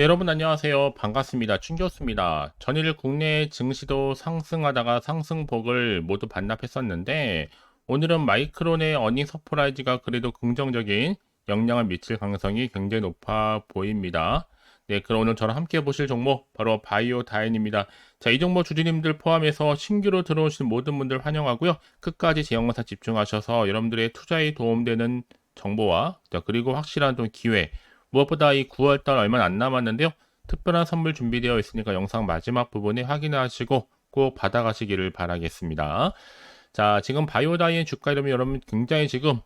네, 여러분 안녕하세요. 반갑습니다. 춘교수입니다. 전일 국내 증시도 상승하다가 상승폭을 모두 반납했었는데 오늘은 마이크론의 어닝 서프라이즈가 그래도 긍정적인 영향을 미칠 가능성이 굉장히 높아 보입니다. 네, 그럼 오늘 저랑 함께 보실 종목 바로 바이오 다인입니다. 자, 이 종목 주주님들 포함해서 신규로 들어오신 모든 분들 환영하고요. 끝까지 제 영상 집중하셔서 여러분들의 투자에 도움되는 정보와 자, 그리고 확실한 또 기회 무엇보다 이 9월달 얼마 안 남았는데요. 특별한 선물 준비되어 있으니까 영상 마지막 부분에 확인하시고 꼭 받아가시기를 바라겠습니다. 자, 지금 바이오다이의 주가 이름이 여러분 굉장히 지금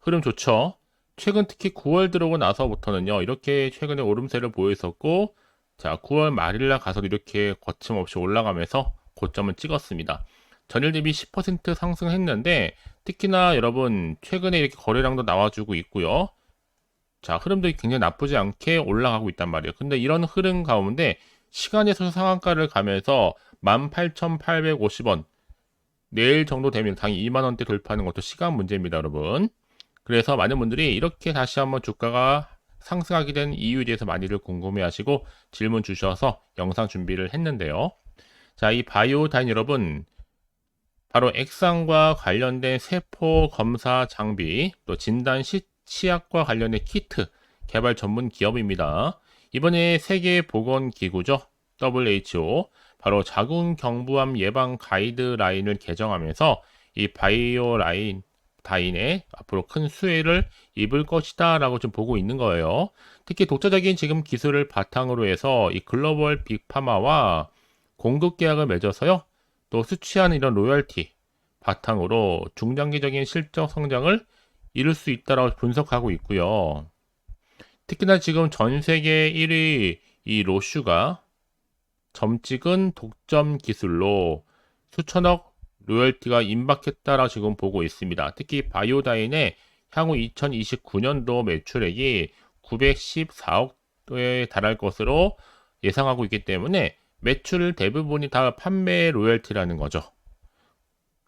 흐름 좋죠? 최근 특히 9월 들어오고 나서부터는요, 이렇게 최근에 오름세를 보였었고, 자, 9월 말일날 가서 이렇게 거침없이 올라가면서 고점을 찍었습니다. 전일 대비 10% 상승했는데, 특히나 여러분, 최근에 이렇게 거래량도 나와주고 있고요. 자, 흐름도 굉장히 나쁘지 않게 올라가고 있단 말이에요. 근데 이런 흐름 가운데 시간에서 상한가를 가면서 18,850원 내일 정도 되면 당연히 2만 원대 돌파하는 것도 시간 문제입니다, 여러분. 그래서 많은 분들이 이렇게 다시 한번 주가가 상승하게 된 이유에 대해서 많이들 궁금해 하시고 질문 주셔서 영상 준비를 했는데요. 자, 이 바이오 다인 여러분, 바로 액상과 관련된 세포 검사 장비, 또 진단 시 치약과 관련된 키트 개발 전문 기업입니다. 이번에 세계보건기구죠. WHO 바로 자궁 경부암 예방 가이드라인을 개정하면서 이 바이오 라인 다인에 앞으로 큰 수혜를 입을 것이다 라고 좀 보고 있는 거예요. 특히 독자적인 지금 기술을 바탕으로 해서 이 글로벌 빅파마와 공급 계약을 맺어서요. 또 수취하는 이런 로열티 바탕으로 중장기적인 실적 성장을 이룰 수 있다라고 분석하고 있고요. 특히나 지금 전 세계 1위 이 로슈가 점찍은 독점 기술로 수천억 로열티가 임박했다라고 지금 보고 있습니다. 특히 바이오다인의 향후 2029년도 매출액이 914억에 달할 것으로 예상하고 있기 때문에 매출 대부분이 다 판매 로열티라는 거죠.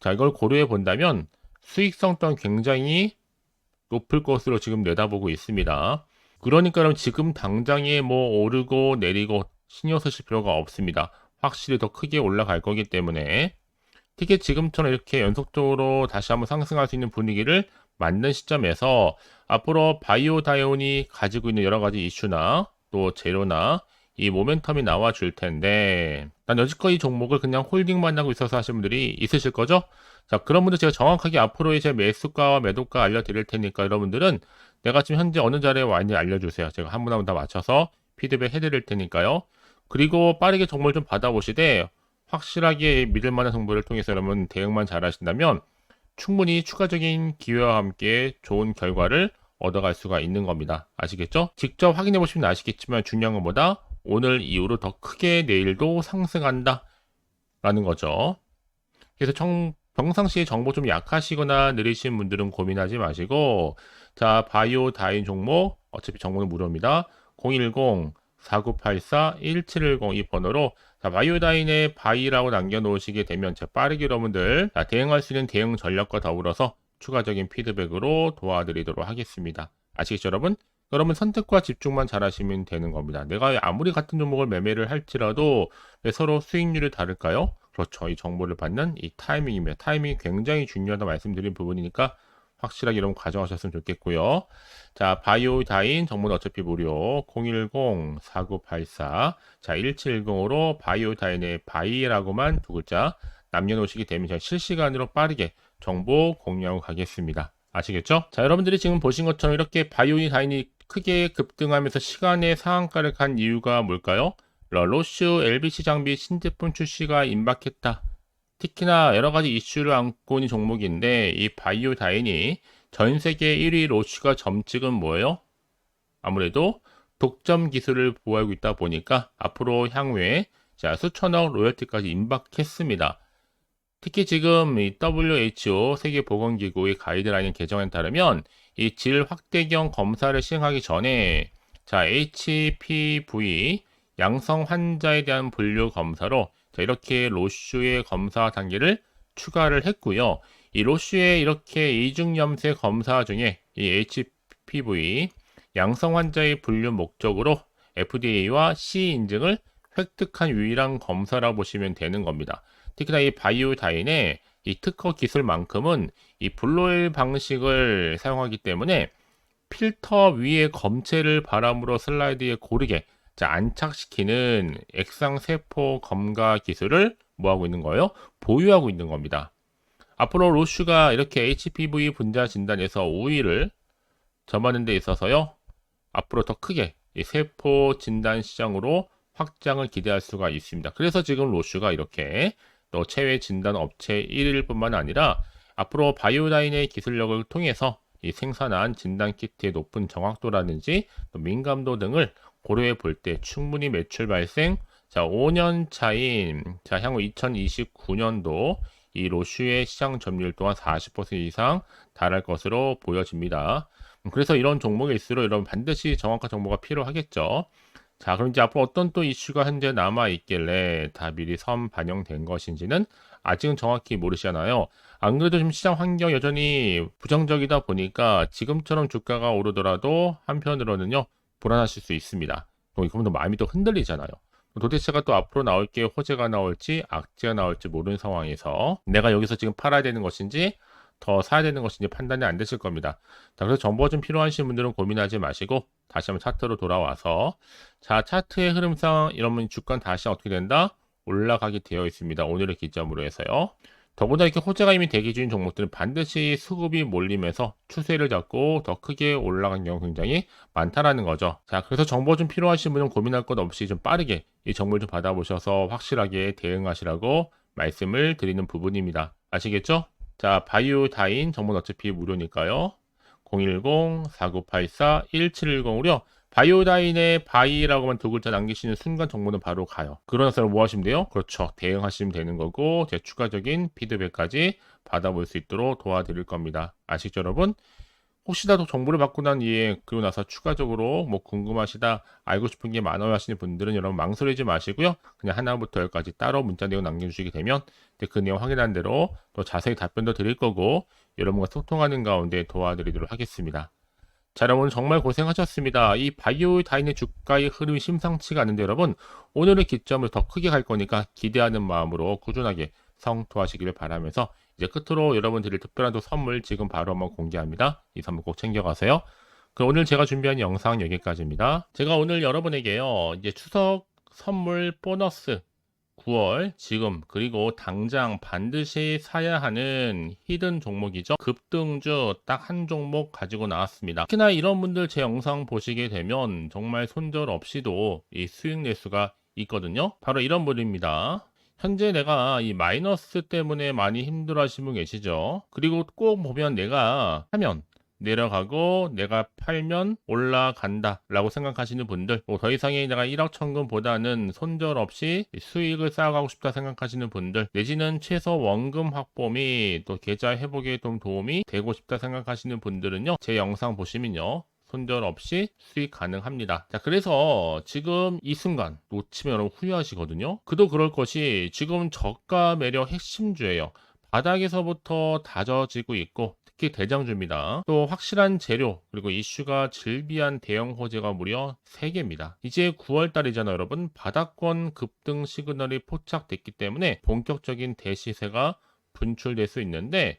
자, 이걸 고려해 본다면 수익성 또한 굉장히 높을 것으로 지금 내다보고 있습니다. 그러니까 그럼 지금 당장에 뭐 오르고 내리고 신경 쓰실 필요가 없습니다. 확실히 더 크게 올라갈 거기 때문에 특히 지금처럼 이렇게 연속적으로 다시 한번 상승할 수 있는 분위기를 만든 시점에서 앞으로 바이오 다이온이 가지고 있는 여러 가지 이슈나 또 재료나 이 모멘텀이 나와 줄 텐데 난 여지껏 이 종목을 그냥 홀딩만 하고 있어서 하신 분들이 있으실 거죠? 자 그런 분들 제가 정확하게 앞으로의 제 매수가와 매도가 알려드릴 테니까 여러분들은 내가 지금 현재 어느 자리에 와 있는지 알려주세요. 제가 한 분 한 분 다 맞춰서 피드백 해드릴 테니까요. 그리고 빠르게 정보를 좀 받아보시되 확실하게 믿을 만한 정보를 통해서 여러분 대응만 잘 하신다면 충분히 추가적인 기회와 함께 좋은 결과를 얻어갈 수가 있는 겁니다. 아시겠죠? 직접 확인해 보시면 아시겠지만 중요한 것보다 오늘 이후로 더 크게 내일도 상승한다. 라는 거죠. 그래서 청, 평상시에 정보 좀 약하시거나 느리신 분들은 고민하지 마시고, 자, 바이오 다인 종목, 어차피 정보는 무료입니다. 010-4984-1710 이 번호로 자, 바이오 다인의 바이라고 남겨놓으시게 되면 제 빠르게 여러분들 자, 대응할 수 있는 대응 전략과 더불어서 추가적인 피드백으로 도와드리도록 하겠습니다. 아시겠죠, 여러분? 여러분 선택과 집중만 잘하시면 되는 겁니다. 내가 아무리 같은 종목을 매매를 할지라도 왜 서로 수익률이 다를까요? 그렇죠. 이 정보를 받는 이 타이밍입니다. 타이밍이 굉장히 중요하다 말씀드린 부분이니까 확실하게 여러분 가져가셨으면 좋겠고요. 자, 바이오다인 정보는 어차피 무료 010-4984 자, 1710으로 바이오다인의 바이라고만 두 글자 남겨놓으시게 되면 제가 실시간으로 빠르게 정보 공유하고 가겠습니다. 아시겠죠? 자, 여러분들이 지금 보신 것처럼 이렇게 바이오다인이 크게 급등하면서 시간의 상한가를 간 이유가 뭘까요? 러로슈 LBC 장비 신제품 출시가 임박했다. 특히나 여러 가지 이슈를 안고 있는 종목인데 이 바이오 다인이 전 세계 1위 로슈가 점찍은 뭐예요? 아무래도 독점 기술을 보유하고 있다 보니까 앞으로 향후에 자, 수천억 로열티까지 임박했습니다. 특히 지금 이 WHO 세계보건기구의 가이드라인 개정에 따르면 이 질 확대경 검사를 시행하기 전에 자 HPV 양성 환자에 대한 분류 검사로 자, 이렇게 로슈의 검사 단계를 추가를 했고요. 이 로슈의 이렇게 이중염색 검사 중에 이 HPV 양성 환자의 분류 목적으로 FDA와 CE 인증을 획득한 유일한 검사라고 보시면 되는 겁니다. 특히나 이 바이오다인의 이 특허 기술만큼은 이 블로일 방식을 사용하기 때문에 필터 위에 검체를 바람으로 슬라이드에 고르게 자, 안착시키는 액상 세포 검가 기술을 뭐하고 있는 거예요? 보유하고 있는 겁니다. 앞으로 로슈가 이렇게 HPV 분자 진단에서 우위를 점하는 데 있어서요. 앞으로 더 크게 이 세포 진단 시장으로 확장을 기대할 수가 있습니다. 그래서 지금 로슈가 이렇게 또 체외 진단 업체 1위일 뿐만 아니라 앞으로 바이오다인의 기술력을 통해서 이 생산한 진단 키트의 높은 정확도라든지 또 민감도 등을 고려해 볼 때 충분히 매출 발생 자 5년 차인 자 향후 2029년도 이 로슈의 시장 점유율 또한 40% 이상 달할 것으로 보여집니다. 그래서 이런 종목일수록 여러분 반드시 정확한 정보가 필요하겠죠. 자, 그럼 이제 앞으로 어떤 또 이슈가 현재 남아 있길래 다 미리 선 반영된 것인지는 아직은 정확히 모르시잖아요. 안 그래도 지금 시장 환경 여전히 부정적이다 보니까 지금처럼 주가가 오르더라도 한편으로는요 불안하실 수 있습니다. 그러면 또 마음이 또 흔들리잖아요. 도대체가 또 앞으로 나올 게 호재가 나올지 악재가 나올지 모르는 상황에서 내가 여기서 지금 팔아야 되는 것인지 더 사야 되는 것인지 판단이 안 되실 겁니다. 자, 그래서 정보가 좀 필요하신 분들은 고민하지 마시고 다시 한번 차트로 돌아와서 자, 차트의 흐름상 이러면 주가는 다시 어떻게 된다? 올라가게 되어 있습니다. 오늘의 기점으로 해서요. 더구나 이렇게 호재가 이미 대기 중인 종목들은 반드시 수급이 몰리면서 추세를 잡고 더 크게 올라간 경우 굉장히 많다라는 거죠. 자, 그래서 정보 좀 필요하신 분은 고민할 것 없이 좀 빠르게 이 정보를 좀 받아보셔서 확실하게 대응하시라고 말씀을 드리는 부분입니다. 아시겠죠? 자, 바이오다인 정보는 어차피 무료니까요. 010-4984-1710으로 바이오다인의 바이라고만 두 글자 남기시는 순간 정보는 바로 가요. 그러나서 뭐 하시면 돼요? 그렇죠. 대응하시면 되는 거고 제 추가적인 피드백까지 받아볼 수 있도록 도와드릴 겁니다. 아시죠 여러분? 혹시라도 정보를 받고 난 이에 그리고 나서 추가적으로 뭐 궁금하시다 알고 싶은 게 많아요 하시는 분들은 여러분 망설이지 마시고요. 그냥 하나부터 열까지 따로 문자 내용 남겨주시게 되면 그 내용 확인한 대로 또 자세히 답변도 드릴 거고 여러분과 소통하는 가운데 도와드리도록 하겠습니다. 자 여러분 정말 고생하셨습니다. 이 바이오 다인의 주가의 흐름이 심상치가 않은데 여러분 오늘의 기점을 더 크게 갈 거니까 기대하는 마음으로 꾸준하게 성토하시기를 바라면서 이제 끝으로 여러분 드릴 특별한 또 선물 지금 바로 한번 공개합니다. 이 선물 꼭 챙겨가세요. 그럼 오늘 제가 준비한 영상 여기까지입니다. 제가 오늘 여러분에게요. 이제 추석 선물 보너스 9월 지금 그리고 당장 반드시 사야 하는 히든 종목이죠. 급등주 딱 한 종목 가지고 나왔습니다. 특히나 이런 분들 제 영상 보시게 되면 정말 손절 없이도 이 수익 낼 수가 있거든요. 바로 이런 분입니다. 현재 내가 이 마이너스 때문에 많이 힘들어 하시는 분 계시죠? 그리고 꼭 보면 내가 하면 내려가고 내가 팔면 올라간다 라고 생각하시는 분들 뭐 더 이상의 내가 1억 천금보다는 손절 없이 수익을 쌓아가고 싶다 생각하시는 분들 내지는 최소 원금 확보 및 또 계좌 회복에 좀 도움이 되고 싶다 생각하시는 분들은요 제 영상 보시면요 손절 없이 수익 가능합니다. 자, 그래서 지금 이 순간 놓치면 여러분 후회하시거든요. 그도 그럴 것이 지금 저가 매력 핵심주예요. 바닥에서부터 다져지고 있고 특히 대장주입니다. 또 확실한 재료 그리고 이슈가 질비한 대형 호재가 무려 3개입니다. 이제 9월달이잖아요 여러분. 바닥권 급등 시그널이 포착됐기 때문에 본격적인 대시세가 분출될 수 있는데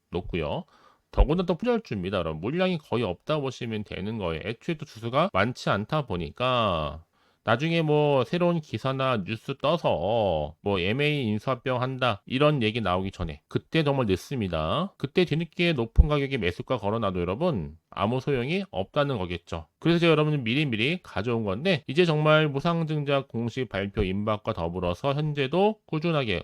높고요. 더구나 또 부절주입니다. 여러분 물량이 거의 없다 보시면 되는 거예요. 애초에 또 주수가 많지 않다 보니까 나중에 뭐 새로운 기사나 뉴스 떠서 뭐 MA 인수합병 한다 이런 얘기 나오기 전에 그때 정말 늦습니다. 그때 뒤늦게 높은 가격에 매수가 걸어놔도 여러분 아무 소용이 없다는 거겠죠. 그래서 제가 여러분들 미리미리 가져온 건데 이제 정말 무상증자 공식 발표 임박과 더불어서 현재도 꾸준하게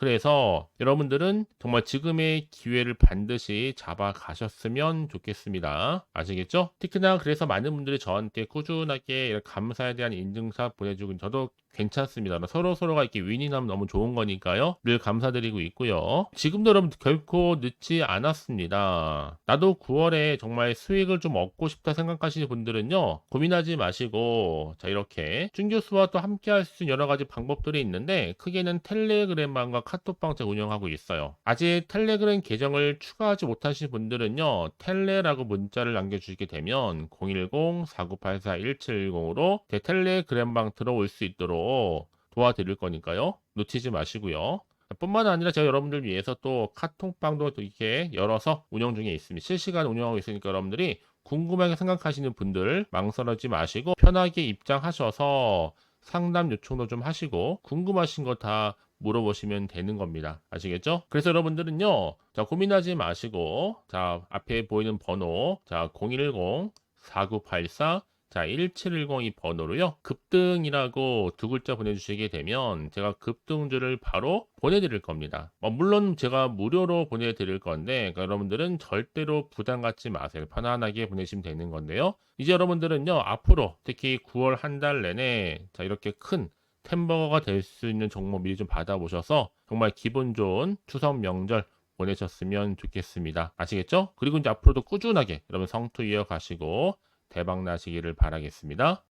그래서 여러분들은 정말 지금의 기회를 반드시 잡아 가셨으면 좋겠습니다. 아시겠죠? 특히나 그래서 많은 분들이 저한테 꾸준하게 감사에 대한 인증샷 보내주고 저도 괜찮습니다. 서로 서로가 이렇게 윈윈하면 너무 좋은 거니까요. 늘 감사드리고 있고요. 지금도 여러분 결코 늦지 않았습니다. 나도 9월에 정말 수익을 좀 얻고 싶다 생각하시는 분들은요. 고민하지 마시고 자 이렇게 준 교수와 또 함께 할 수 있는 여러 가지 방법들이 있는데 크게는 텔레그램방과 카톡방 제가 운영하고 있어요. 아직 텔레그램 계정을 추가하지 못하신 분들은요. 텔레라고 문자를 남겨주시게 되면 010-4984-1710으로 제 텔레그램방 들어올 수 있도록 도와드릴 거니까요. 놓치지 마시고요. 뿐만 아니라 제가 여러분들 위해서 또 카톡방도 또 이렇게 열어서 운영 중에 있습니다. 실시간 운영하고 있으니까 여러분들이 궁금하게 생각하시는 분들 망설이지 마시고 편하게 입장하셔서 상담 요청도 좀 하시고 궁금하신 거 다 물어보시면 되는 겁니다. 아시겠죠? 그래서 여러분들은요, 자, 고민하지 마시고, 자, 앞에 보이는 번호, 자, 010 4984 자, 1710이 번호로요. 급등이라고 두 글자 보내주시게 되면 제가 급등주를 바로 보내드릴 겁니다. 어, 물론 제가 무료로 보내드릴 건데 그러니까 여러분들은 절대로 부담 갖지 마세요. 편안하게 보내시면 되는 건데요. 이제 여러분들은요. 앞으로 특히 9월 한 달 내내 자 이렇게 큰 템버거가 될 수 있는 종목 미리 좀 받아보셔서 정말 기분 좋은 추석 명절 보내셨으면 좋겠습니다. 아시겠죠? 그리고 이제 앞으로도 꾸준하게 여러분 성투 이어가시고 대박 나시기를 바라겠습니다.